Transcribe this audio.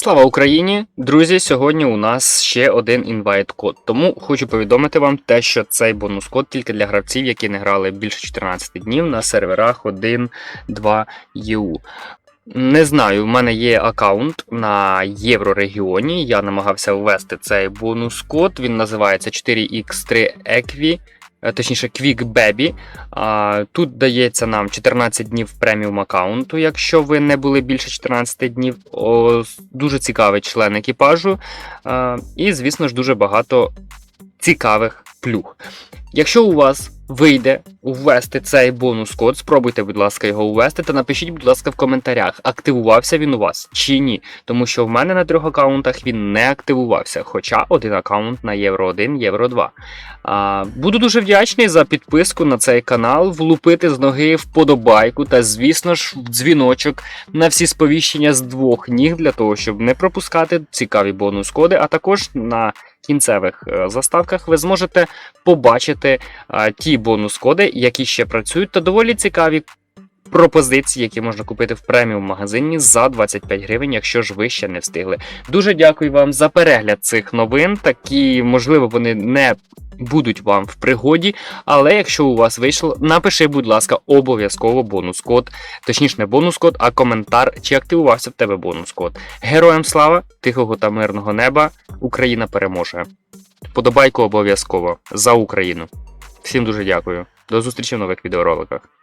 Слава Україні! Друзі, сьогодні у нас ще один інвайт-код. Тому хочу повідомити вам те, що цей бонус-код тільки для гравців, які не грали більше 14 днів на серверах 1.2 EU. Не знаю, в мене є аккаунт на Єврорегіоні. Я намагався ввести цей бонус-код. Він називається 4x3 Equi. Е, Точніше, Quick Baby. Тут дається нам 14 днів преміум аккаунту, якщо ви не були більше 14 днів. О, дуже цікавий член екіпажу. І, звісно ж, дуже багато цікавих плюх. Якщо у вас вийде ввести цей бонус-код, спробуйте, будь ласка, його ввести та напишіть, будь ласка, в коментарях, активувався він у вас чи ні. Тому що в мене на трьох аккаунтах він не активувався, хоча один аккаунт на Євро 1, Євро 2. А, буду дуже вдячний за підписку на цей канал, влупити з ноги вподобайку та, звісно ж, в дзвіночок на всі сповіщення з двох ніг для того, щоб не пропускати цікаві бонус-коди, а також на кінцевих е, заставках ви зможете побачити ті бонус-коди, які ще працюють, та доволі цікаві пропозиції, які можна купити в преміум магазині за 25 гривень, якщо ж ви ще не встигли. Дуже дякую вам за перегляд цих новин. Такі, можливо, вони не будуть вам в пригоді, але якщо у вас вийшло, напиши, будь ласка, обов'язково бонус-код. Точніше, не бонус-код, а коментар, чи активувався в тебе бонус-код. Героям слава, тихого та мирного неба! Україна переможе. Подобайку обов'язково за Україну. Всім дуже дякую. До зустрічі в нових відеороликах.